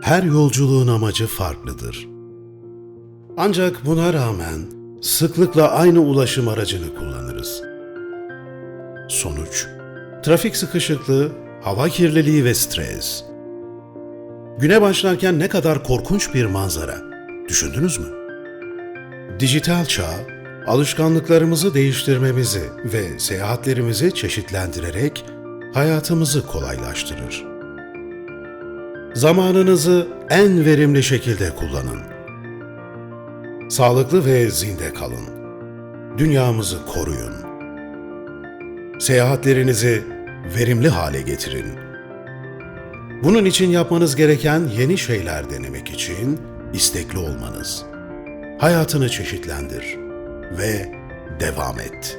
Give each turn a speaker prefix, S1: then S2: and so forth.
S1: Her yolculuğun amacı farklıdır. Ancak buna rağmen sıklıkla aynı ulaşım aracını kullanırız. Sonuç: trafik sıkışıklığı, hava kirliliği ve stres. Güne başlarken ne kadar korkunç bir manzara. Düşündünüz mü? Dijital çağ, alışkanlıklarımızı değiştirmemizi ve seyahatlerimizi çeşitlendirerek hayatımızı kolaylaştırır. Zamanınızı en verimli şekilde kullanın. Sağlıklı ve zinde kalın. Dünyamızı koruyun. Seyahatlerinizi verimli hale getirin. Bunun için yapmanız gereken yeni şeyler denemek için istekli olmanız. Hayatını çeşitlendir ve devam et.